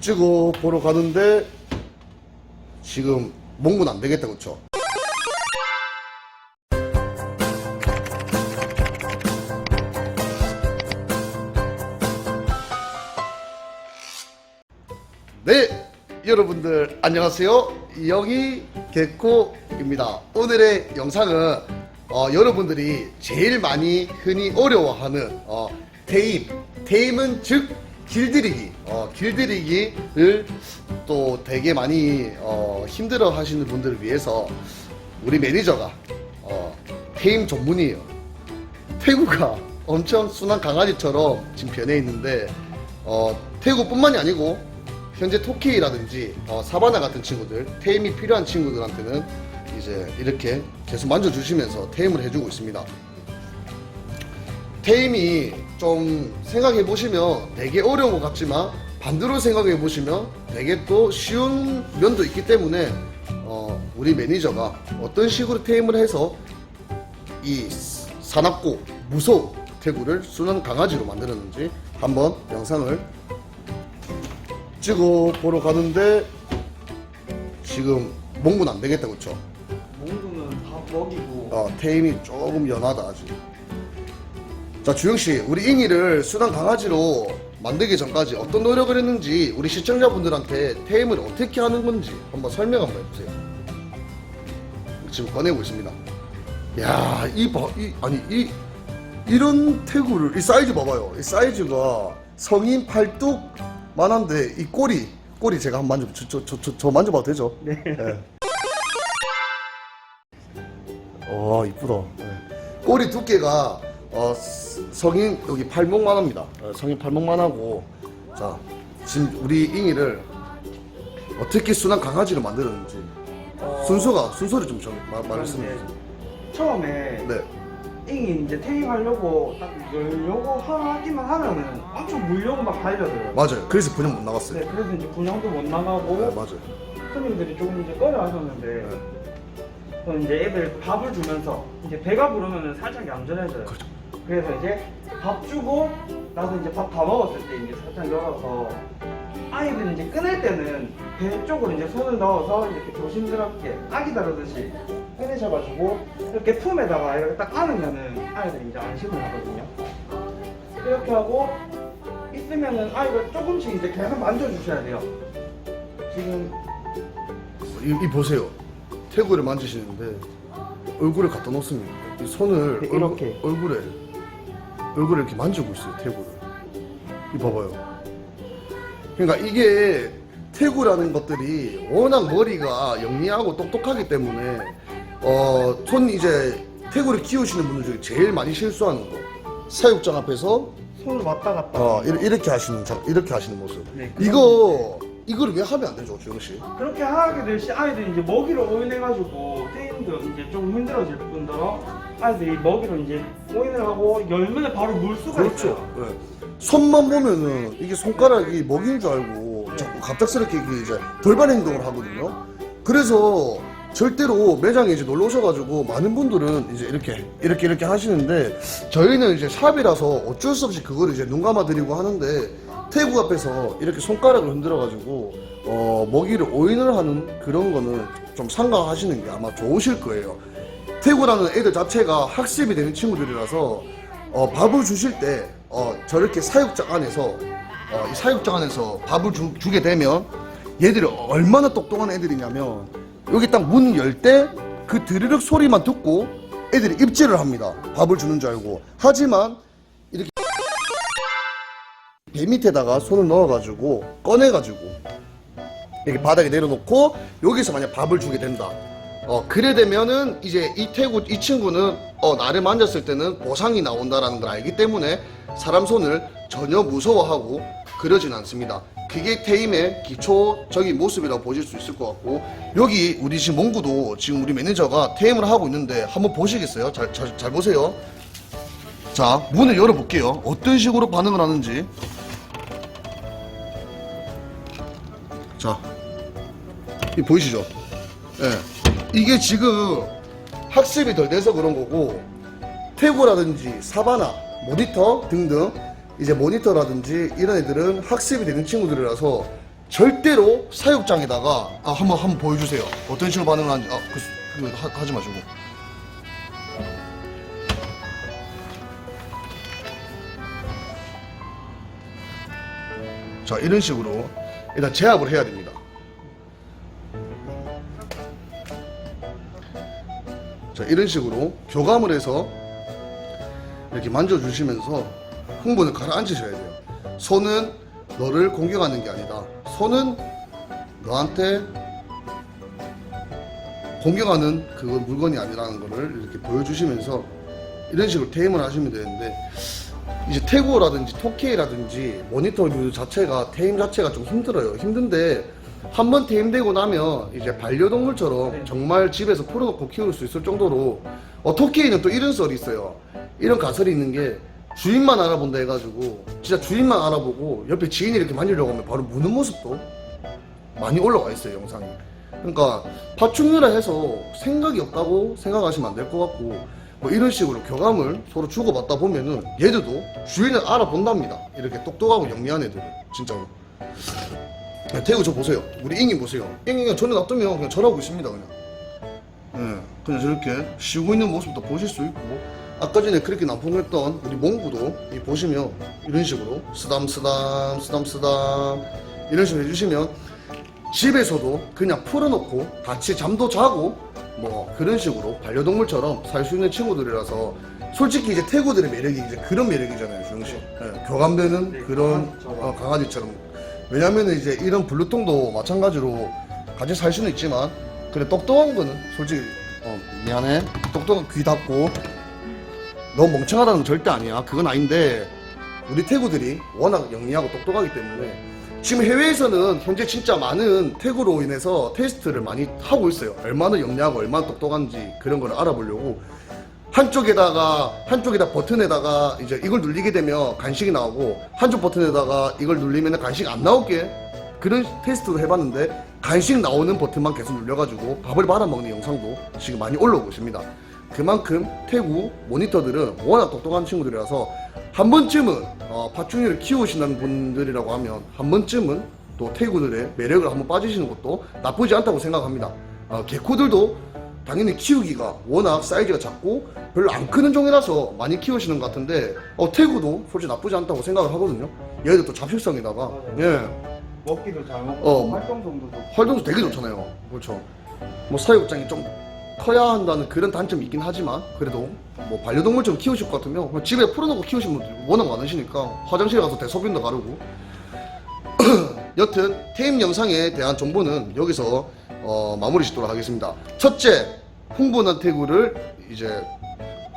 찍어 보러 가는데 지금 몽군 안 되겠다 그쵸? 네 여러분들 안녕하세요. 영희 개코입니다. 오늘의 영상은 어, 여러분들이 제일 많이 흔히 어려워하는 어, 테임. 테임은 즉 길들이기 어, 길들이기를 또 되게 많이 어, 힘들어 하시는 분들을 위해서 우리 매니저가 어, 테임 전문이에요 태구가 엄청 순한 강아지처럼 지금 변해 있는데 어, 태구뿐만이 아니고 현재 토끼라든지 어, 사바나 같은 친구들 테임이 필요한 친구들한테는 이제 이렇게 계속 만져주시면서 테임을 해주고 있습니다. 테임이 좀 생각해 보시면 되게 어려운 것 같지만 반대로 생각해 보시면 되게 또 쉬운 면도 있기 때문에 어, 우리 매니저가 어떤 식으로 테임을 해서 이 사납고 무서운 태구를 순한 강아지로 만들었는지 한번 영상을 찍어 보러 가는데 지금 몽군 안 되겠다 그쵸? 몽구는 밥 먹이고 어, 테임이 조금 연하다 아직. 자 주영 씨, 우리 잉이를 순한 강아지로 만들기 전까지 어떤 노력을 했는지 우리 시청자분들한테 테임을 어떻게 하는 건지 한번 설명 한번 해주세요. 지금 꺼내고 있습니다. 야, 이 봐, 이 아니 이 이런 태구를 이 사이즈 봐봐요. 이 사이즈가 성인 팔뚝만 한데 이 꼬리 꼬리 제가 한번 만져 저 저 저 저 만져봐도 되죠? 네. 와 이쁘다. 네. 꼬리 두께가 어, 스- 성인 여기 팔목만 합니다. 어, 성인 팔목만 하고 자 지금 우리 잉이를 어떻게 순한 강아지로 만들었는지 어, 순서가 순서를 좀 정, 말, 말씀해 네. 주세요. 처음에 네. 잉이 이제 테이프하려고 딱 열려고 하기만 하면은 엄청 물려고 막 달려들어요. 맞아요. 그래서 그냥 못 나갔어요. 네, 그래서 이제 분양도 못 네, 나가고 맞아요. 손님들이 조금 이제 꺼려 하셨는데 네. 저는 이제 애들 밥을 주면서 이제 배가 부르면은 살짝 얌전해져요. 그렇죠. 그래서 이제 밥 주고 나도 이제 밥 다 먹었을 때 이제 살짝 열어서 아이들이 이제 끊을 때는 배 쪽으로 이제 손을 넣어서 이렇게 조심스럽게 아기 다루듯이 꺼내셔가지고 이렇게 품에다가 이렇게 딱 안으면은 아이들이 이제 안심을 하거든요. 이렇게 하고 있으면은 아이가 조금씩 이제 계속 만져주셔야 돼요. 지금 이, 이 보세요. 태구를 만지시는데 얼굴을 갖다 놓습니다. 이 손을 이렇게. 얼굴에 얼굴을 이렇게 만지고 있어요. 태구를. 이 봐봐요. 그러니까 이게 태구라는 것들이 워낙 머리가 영리하고 똑똑하기 때문에 어, 손 이제 태구를 키우시는 분들 중에 제일 많이 실수하는 거 사육장 앞에서 손을 왔다 갔다. 어, 이렇게, 이렇게 하시는 자- 이렇게 하시는 모습. 네, 이거 이거를 왜 하면 안 되죠, 주영 씨? 그렇게 하게 될 시 아이들이 이제 먹이를 오인해가지고 게임도 이제 좀 힘들어질 뿐더러 아이들이 먹이로 이제 오인을 하고 열면 바로 물 수가 그렇죠. 있어요. 예. 손만 보면은 이게 손가락이 먹인 줄 알고 자꾸 갑작스럽게 이게 이제 돌발 행동을 하거든요. 그래서 절대로 매장에 이제 놀러 오셔가지고 많은 분들은 이제 이렇게 이렇게 이렇게 하시는데 저희는 이제 샵이라서 어쩔 수 없이 그걸 이제 눈 감아드리고 하는데 태국 앞에서 이렇게 손가락을 흔들어가지고 어, 먹이를 오인을 하는 그런 거는 좀 삼가하시는 게 아마 좋으실 거예요. 태구라는 애들 자체가 학습이 되는 친구들이라서 어, 밥을 주실 때 어, 저렇게 사육장 안에서 어, 이 사육장 안에서 밥을 주, 주게 되면 얘들이 얼마나 똑똑한 애들이냐면 여기 딱 문 열 때 그 드르륵 소리만 듣고 애들이 입질을 합니다. 밥을 주는 줄 알고. 하지만 이렇게 배 밑에다가 손을 넣어가지고 꺼내가지고 이렇게 바닥에 내려놓고 여기서 만약 밥을 주게 된다. 어 그래 되면은 이제 이 태구 이 친구는 어 나를 만졌을 때는 보상이 나온다라는 걸 알기 때문에 사람 손을 전혀 무서워하고 그러진 않습니다. 그게 테임의 기초적인 모습이라고 보실 수 있을 것 같고 여기 우리 지금 몽구도 지금 우리 매니저가 테임을 하고 있는데 한번 보시겠어요? 잘 잘 잘 보세요. 자 문을 열어볼게요. 어떤 식으로 반응을 하는지. 자, 이 보이시죠? 예. 이게 지금 학습이 덜 돼서 그런 거고, 태고라든지 사바나, 모니터 등등, 이제 모니터라든지 이런 애들은 학습이 되는 친구들이라서 절대로 사육장에다가 아, 한번 한번 보여주세요. 어떤 식으로 반응을 하는지 아, 그, 그 하, 하지 마시고. 자 이런 식으로 일단 제압을 해야 됩니다. 자 이런 식으로 교감을 해서 이렇게 만져주시면서 흥분을 가라앉히셔야 돼요. 손은 너를 공격하는 게 아니다. 손은 너한테 공격하는 그 물건이 아니라는 거를 이렇게 보여주시면서 이런 식으로 테임을 하시면 되는데 이제 태고라든지 토케이라든지 모니터 뷰 자체가 테임 자체가 좀 힘들어요. 힘든데 한 번 테임되고 나면 이제 반려동물처럼 정말 집에서 풀어놓고 키울 수 있을 정도로 어, 토케이는 또 이런 썰이 있어요. 이런 가설이 있는 게 주인만 알아본다 해가지고 진짜 주인만 알아보고 옆에 지인이 이렇게 만지려고 하면 바로 무는 모습도 많이 올라와 있어요 영상이. 그러니까 파충류라 해서 생각이 없다고 생각하시면 안 될 것 같고 뭐 이런 식으로 교감을 서로 주고받다 보면은 얘들도 주인을 알아본답니다. 이렇게 똑똑하고 영리한 애들은 진짜로. 야, 태우 저 보세요. 우리 잉이 보세요. 잉이 그냥 전에 놔두면 그냥 절하고 있습니다 그냥. 예, 그냥 저렇게 쉬고 있는 모습도 보실 수 있고 아까 전에 그렇게 난폭했던 우리 몽구도 이 보시면 이런 식으로 쓰담쓰담 쓰담쓰담 이런 식으로 해주시면 집에서도 그냥 풀어놓고 같이 잠도 자고 뭐 그런 식으로 반려동물처럼 살 수 있는 친구들이라서 솔직히 이제 태구들의 매력이 이제 그런 매력이잖아요 주영 씨. 예, 교감되는 네, 그런 강아지처럼. 어, 강아지처럼. 왜냐면은 이제 이런 블루통도 마찬가지로 같이 살 수는 있지만 그래 똑똑한 거는 솔직히 어, 미안해. 똑똑한 귀 닫고 너무 멍청하다는 건 절대 아니야. 그건 아닌데 우리 태구들이 워낙 영리하고 똑똑하기 때문에 지금 해외에서는 현재 진짜 많은 태구로 인해서 테스트를 많이 하고 있어요. 얼마나 영리하고 얼마나 똑똑한지 그런 걸 알아보려고 한쪽에다가 한쪽에다 버튼에다가 이제 이걸 눌리게 되면 간식이 나오고 한쪽 버튼에다가 이걸 누르면 간식 안 나오게. 그런 테스트도 해봤는데 간식 나오는 버튼만 계속 눌려가지고 밥을 말아먹는 영상도 지금 많이 올라오고 있습니다. 그만큼 태구 모니터들은 워낙 똑똑한 친구들이라서 한 번쯤은 어, 파충류를 키우시는 분들이라고 하면 한 번쯤은 또 태구들의 매력을 한번 빠지시는 것도 나쁘지 않다고 생각합니다. 어, 개코들도 당연히 키우기가 워낙 사이즈가 작고 별로 안 크는 종이라서 많이 키우시는 것 같은데 어, 태구도 솔직히 나쁘지 않다고 생각을 하거든요. 얘들도 잡식성에다가 맞아요. 예 먹기도 잘 먹고 어. 활동성도 좋고 활동도 되게 좋잖아요. 그렇죠. 뭐 사육장이 좀 커야 한다는 그런 단점이 있긴 하지만 그래도 뭐 반려동물처럼 키우실 것 같으면 그냥 집에 풀어놓고 키우시는 분들 워낙 많으시니까 화장실에 가서 대소변도 가르고 여튼 테임 영상에 대한 정보는 여기서 어, 마무리 짓도록 하겠습니다. 첫째, 흥분한 태구를 이제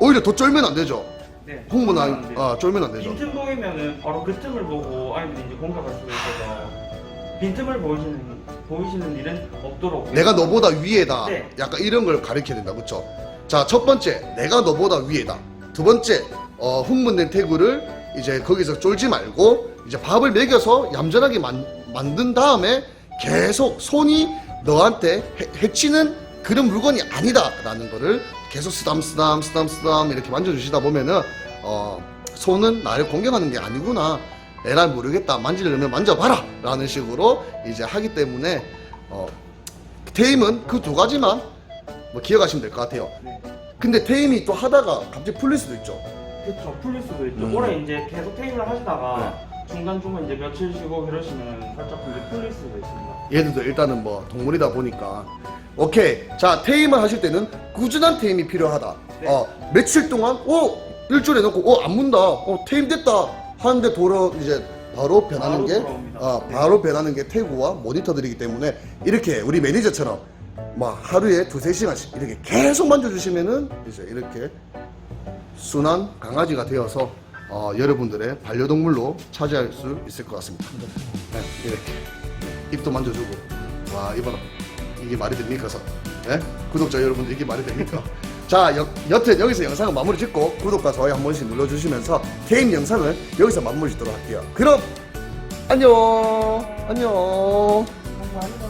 오히려 더 쫄면 안 되죠. 네. 흥분한 안 돼요. 아 쫄면 안 되죠. 빈틈 보이면은 바로 그 틈을 보고 아이들이 이제 공격할 수가 있어서 빈틈을 보이시는 보이시는 일은 없도록 내가 너보다 위에다. 네. 약간 이런 걸 가르쳐야 된다. 그쵸? 자, 첫 번째, 내가 너보다 위에다. 두 번째, 어, 흥분된 태구를 이제 거기서 쫄지 말고 이제 밥을 먹여서 얌전하게 만, 만든 다음에 계속 손이 너한테 해, 해치는 그런 물건이 아니다라는 거를 계속 쓰담쓰담 쓰담쓰담 이렇게 만져주시다 보면은 어, 손은 나를 공격하는 게 아니구나. 에라 모르겠다. 만지려면 만져봐라. 라는 식으로 이제 하기 때문에 어, 테임은 그 두 가지만 뭐 기억하시면 될 것 같아요. 네. 근데 테임이 또 하다가 갑자기 풀릴 수도 있죠. 그쵸 풀릴 수도 있죠 음. 올해 이제 계속 테임을 하시다가 중간중간 이제 며칠 쉬고 그러시면 살짝 이제 풀릴 수도 있습니다 얘들도 일단은 뭐 동물이다 보니까 오케이 자 테임을 하실 때는 꾸준한 테임이 필요하다. 네. 어 며칠 동안 어 일주일에 놓고 어안 문다. 어 테임 됐다 하는데 돌아 이제 바로 변하는 바로 게 돌아옵니다. 어, 네. 바로 변하는 게 태구와 모니터들이기 때문에 이렇게 우리 매니저처럼 뭐 하루에 두세 시간씩 이렇게 계속 만져주시면은 이제 이렇게 순한 강아지가 되어서 어, 여러분들의 반려동물로 차지할 수 있을 것 같습니다. 네, 이렇게 입도 만져주고 와 이봐라 이게 말이 됩니까? 서 네? 구독자 여러분들 이게 말이 됩니까? 자 여, 여튼 여기서 영상을 마무리 짓고 구독과 좋아요 한 번씩 눌러주시면서 개인 영상을 여기서 마무리 짓도록 할게요. 그럼 안녕. 안녕.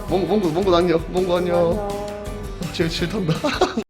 몽구 몽구 몽구 안녕. 몽구 안녕. 제일 싫단다